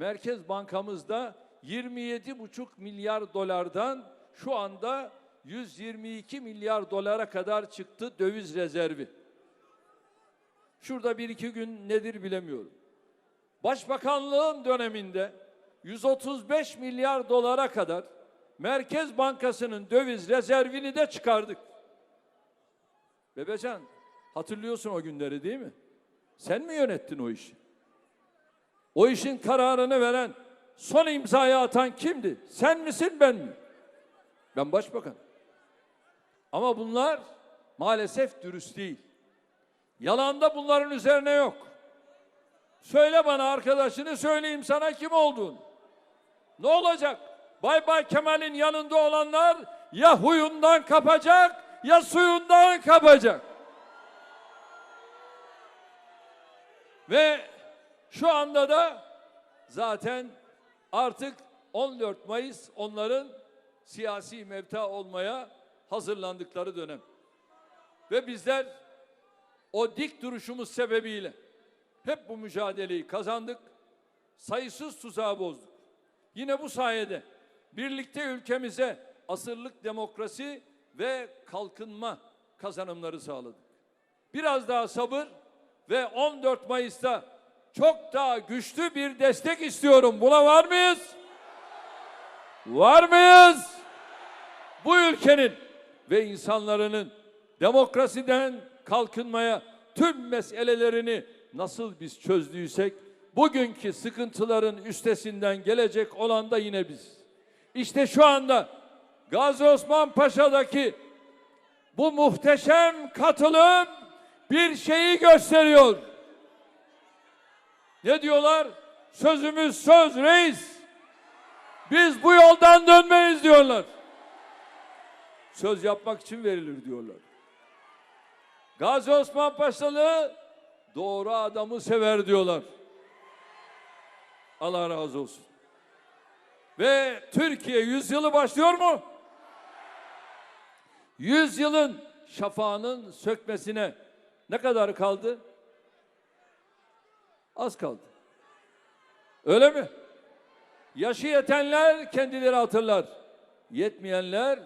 Merkez Bankamızda 27,5 milyar dolardan şu anda 122 milyar dolara kadar çıktı döviz rezervi. Şurada bir iki gün nedir bilemiyorum. Başbakanlığın döneminde 135 milyar dolara kadar Merkez Bankası'nın döviz rezervini de çıkardık. Bebecan hatırlıyorsun o günleri değil mi? Sen mi yönettin o işi? O işin kararını veren, son imzayı atan kimdi? Sen misin ben mi? Ben başbakan. Ama bunlar maalesef dürüst değil. Yalanda bunların üzerine yok. Söyle bana arkadaşını söyleyeyim sana kim olduğunu. Ne olacak? Bay Bay Kemal'in yanında olanlar ya huyundan kapacak ya suyundan kapacak. Ve şu anda da zaten artık 14 Mayıs onların siyasi mevta olmaya hazırlandıkları dönem. Ve bizler o dik duruşumuz sebebiyle hep bu mücadeleyi kazandık. Sayısız tuzağı bozduk. Yine bu sayede birlikte ülkemize asırlık demokrasi ve kalkınma kazanımları sağladık. Biraz daha sabır ve 14 Mayıs'ta çok daha güçlü bir destek istiyorum. Buna var mıyız? Var mıyız? Bu ülkenin ve insanların demokrasiden kalkınmaya tüm meselelerini nasıl biz çözdüysek bugünkü sıkıntıların üstesinden gelecek olan da yine biz. İşte şu anda Gazi Osman Paşa'daki bu muhteşem katılım bir şeyi gösteriyor. Ne diyorlar? Sözümüz söz reis. Biz bu yoldan dönmeyiz diyorlar. Söz yapmak için verilir diyorlar. Gazi Osman Paşalı doğru adamı sever diyorlar. Allah razı olsun. Ve Türkiye yüzyılı başlıyor mu? Yüzyılın şafağının sökmesine ne kadar kaldı? Az kaldı. Öyle mi? Yaşı yetenler kendileri hatırlar. Yetmeyenler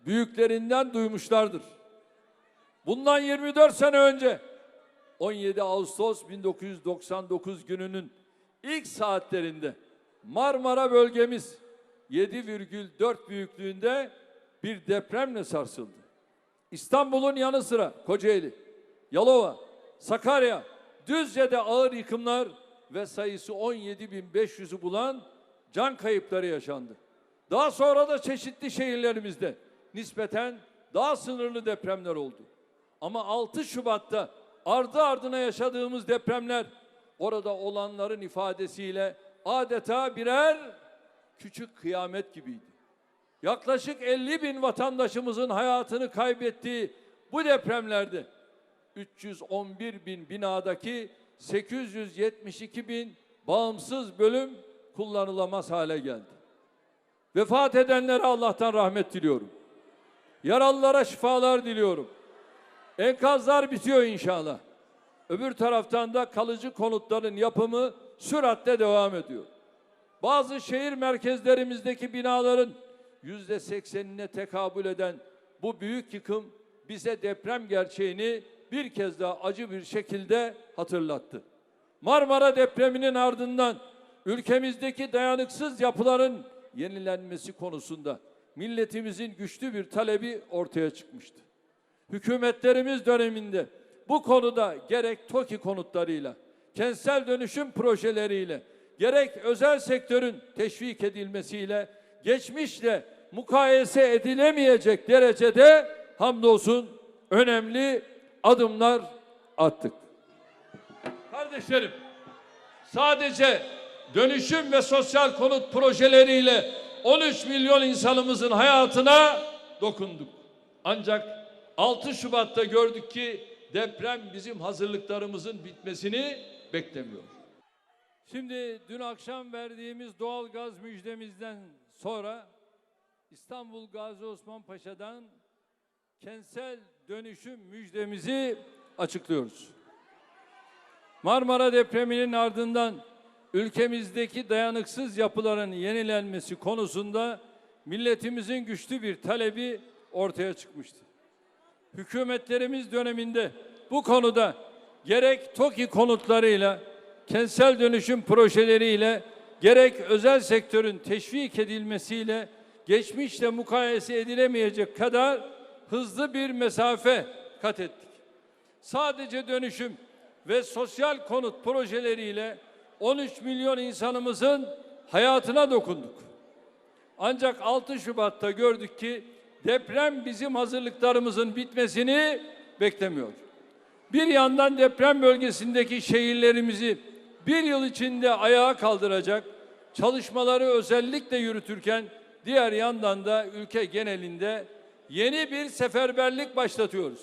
büyüklerinden duymuşlardır. Bundan 24 sene önce 17 Ağustos 1999 gününün ilk saatlerinde Marmara bölgemiz 7,4 büyüklüğünde bir depremle sarsıldı. İstanbul'un yanı sıra Kocaeli, Yalova, Sakarya, Düzce'de ağır yıkımlar ve sayısı 17.500'ü bulan can kayıpları yaşandı. Daha sonra da çeşitli şehirlerimizde nispeten daha sınırlı depremler oldu. Ama 6 Şubat'ta ardı ardına yaşadığımız depremler orada olanların ifadesiyle adeta birer küçük kıyamet gibiydi. Yaklaşık 50 bin vatandaşımızın hayatını kaybettiği bu depremlerde 311 bin binadaki 872 bin bağımsız bölüm kullanılamaz hale geldi. Vefat edenlere Allah'tan rahmet diliyorum. Yaralılara şifalar diliyorum. Enkazlar bitiyor inşallah. Öbür taraftan da kalıcı konutların yapımı süratle devam ediyor. Bazı şehir merkezlerimizdeki binaların yüzde seksenine tekabül eden bu büyük yıkım bize deprem gerçeğini bir kez daha acı bir şekilde hatırlattı. Marmara depreminin ardından ülkemizdeki dayanıksız yapıların yenilenmesi konusunda milletimizin güçlü bir talebi ortaya çıkmıştı. Hükümetlerimiz döneminde bu konuda gerek TOKİ konutlarıyla, kentsel dönüşüm projeleriyle, gerek özel sektörün teşvik edilmesiyle geçmişle mukayese edilemeyecek derecede hamdolsun önemli adımlar attık. Kardeşlerim, sadece dönüşüm ve sosyal konut projeleriyle 13 milyon insanımızın hayatına dokunduk. Ancak 6 Şubat'ta gördük ki deprem bizim hazırlıklarımızın bitmesini beklemiyor. Şimdi dün akşam verdiğimiz doğal gaz müjdemizden sonra İstanbul Gazi Osman Paşa'dan kentsel dönüşüm müjdemizi açıklıyoruz. Marmara depreminin ardından ülkemizdeki dayanıksız yapıların yenilenmesi konusunda milletimizin güçlü bir talebi ortaya çıkmıştı. Hükümetlerimiz döneminde bu konuda gerek TOKİ konutlarıyla, kentsel dönüşüm projeleriyle, gerek özel sektörün teşvik edilmesiyle geçmişle mukayese edilemeyecek kadar hızlı bir mesafe kat ettik. Sadece dönüşüm ve sosyal konut projeleriyle 13 milyon insanımızın hayatına dokunduk. Ancak 6 Şubat'ta gördük ki deprem bizim hazırlıklarımızın bitmesini beklemiyor. Bir yandan deprem bölgesindeki şehirlerimizi bir yıl içinde ayağa kaldıracak çalışmaları özellikle yürütürken diğer yandan da ülke genelinde yeni bir seferberlik başlatıyoruz.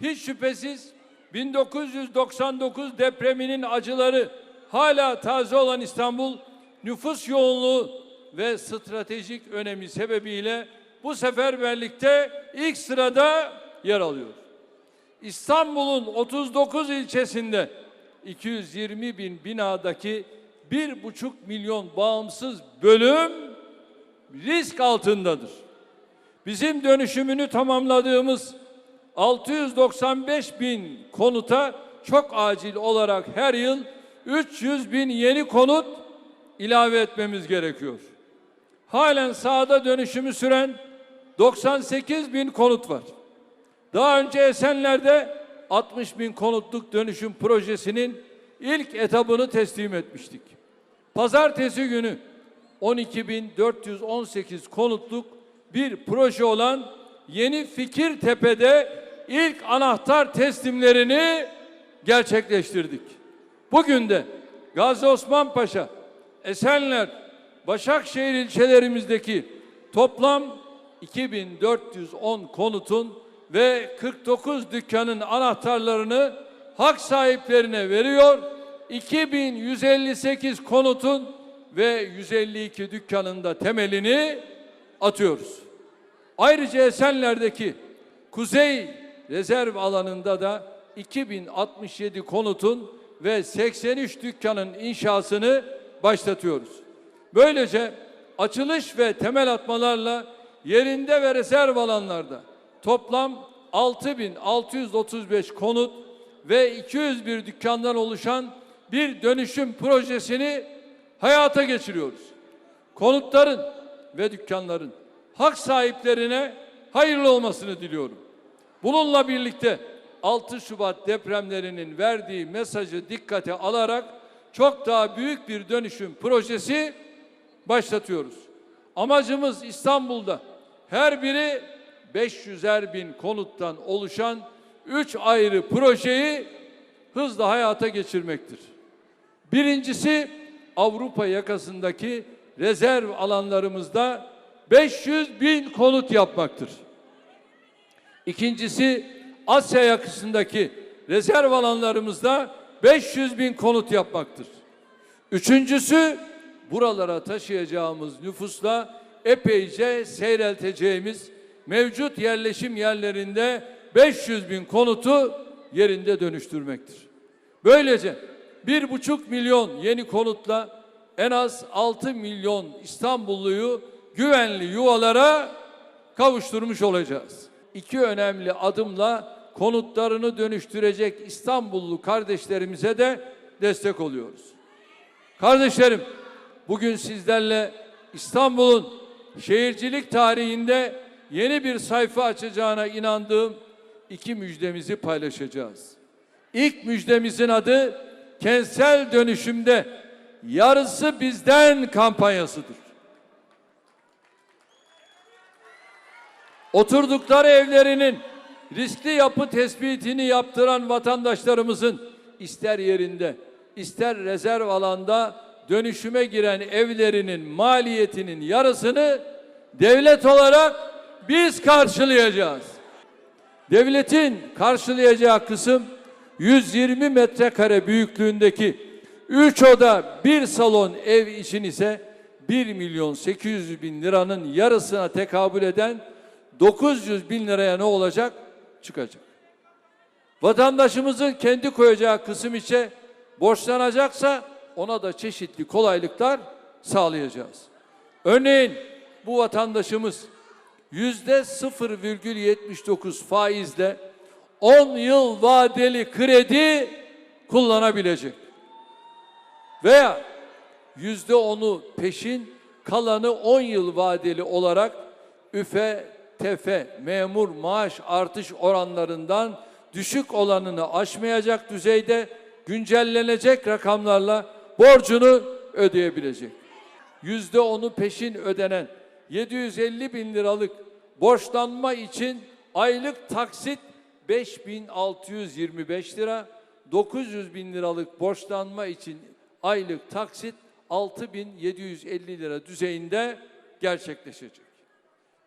Hiç şüphesiz 1999 depreminin acıları hala taze olan İstanbul nüfus yoğunluğu ve stratejik önemi sebebiyle bu seferberlikte ilk sırada yer alıyor. İstanbul'un 39 ilçesinde 220 bin binadaki bir buçuk milyon bağımsız bölüm risk altındadır. Bizim dönüşümünü tamamladığımız 695 bin konuta çok acil olarak her yıl 300 bin yeni konut ilave etmemiz gerekiyor. Halen sahada dönüşümü süren 98 bin konut var. Daha önce Esenler'de 60 bin konutluk dönüşüm projesinin ilk etabını teslim etmiştik. Pazartesi günü 12.418 konutluk bir proje olan Yeni Fikirtepe'de ilk anahtar teslimlerini gerçekleştirdik. Bugün de Gazi Osman Paşa, Esenler, Başakşehir ilçelerimizdeki toplam 2410 konutun ve 49 dükkanın anahtarlarını hak sahiplerine veriyor. 2158 konutun ve 152 dükkanın da temelini atıyoruz. Ayrıca Esenler'deki Kuzey Rezerv alanında da 2067 konutun ve 83 dükkanın inşasını başlatıyoruz. Böylece açılış ve temel atmalarla yerinde ve rezerv alanlarda toplam 6635 konut ve 201 dükkandan oluşan bir dönüşüm projesini hayata geçiriyoruz. Konutların ve dükkanların hak sahiplerine hayırlı olmasını diliyorum. Bununla birlikte 6 Şubat depremlerinin verdiği mesajı dikkate alarak çok daha büyük bir dönüşüm projesi başlatıyoruz. Amacımız İstanbul'da her biri 500'er bin konuttan oluşan 3 ayrı projeyi hızla hayata geçirmektir. Birincisi Avrupa yakasındaki rezerv alanlarımızda 500 bin konut yapmaktır. İkincisi Asya yakasındaki rezerv alanlarımızda 500 bin konut yapmaktır. Üçüncüsü buralara taşıyacağımız nüfusla epeyce seyrelteceğimiz mevcut yerleşim yerlerinde 500 bin konutu yerinde dönüştürmektir. Böylece bir buçuk milyon yeni konutla en az 6 milyon İstanbulluyu güvenli yuvalara kavuşturmuş olacağız. İki önemli adımla konutlarını dönüştürecek İstanbullu kardeşlerimize de destek oluyoruz. Kardeşlerim, bugün sizlerle İstanbul'un şehircilik tarihinde yeni bir sayfa açacağına inandığım iki müjdemizi paylaşacağız. İlk müjdemizin adı kentsel dönüşümde yarısı bizden kampanyasıdır. Oturdukları evlerinin riskli yapı tespitini yaptıran vatandaşlarımızın ister yerinde ister rezerv alanda dönüşüme giren evlerinin maliyetinin yarısını devlet olarak biz karşılayacağız. Devletin karşılayacağı kısım 120 metrekare büyüklüğündeki 3 oda 1 salon ev için ise 1 milyon 800 bin liranın yarısına tekabül eden 900 bin liraya ne olacak? Çıkacak. Vatandaşımızın kendi koyacağı kısım içe borçlanacaksa ona da çeşitli kolaylıklar sağlayacağız. Örneğin bu vatandaşımız yüzde 0,79 faizle 10 yıl vadeli kredi kullanabilecek. Veya yüzde onu peşin kalanı 10 yıl vadeli olarak üfe tefe memur maaş artış oranlarından düşük olanını aşmayacak düzeyde güncellenecek rakamlarla borcunu ödeyebilecek. Yüzde onu peşin ödenen 750 bin liralık borçlanma için aylık taksit 5625 lira, 900 bin liralık borçlanma için aylık taksit 6750 lira düzeyinde gerçekleşecek.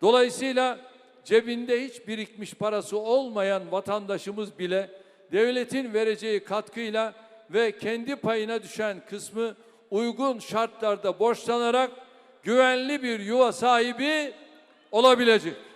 Dolayısıyla cebinde hiç birikmiş parası olmayan vatandaşımız bile devletin vereceği katkıyla ve kendi payına düşen kısmı uygun şartlarda borçlanarak güvenli bir yuva sahibi olabilecek.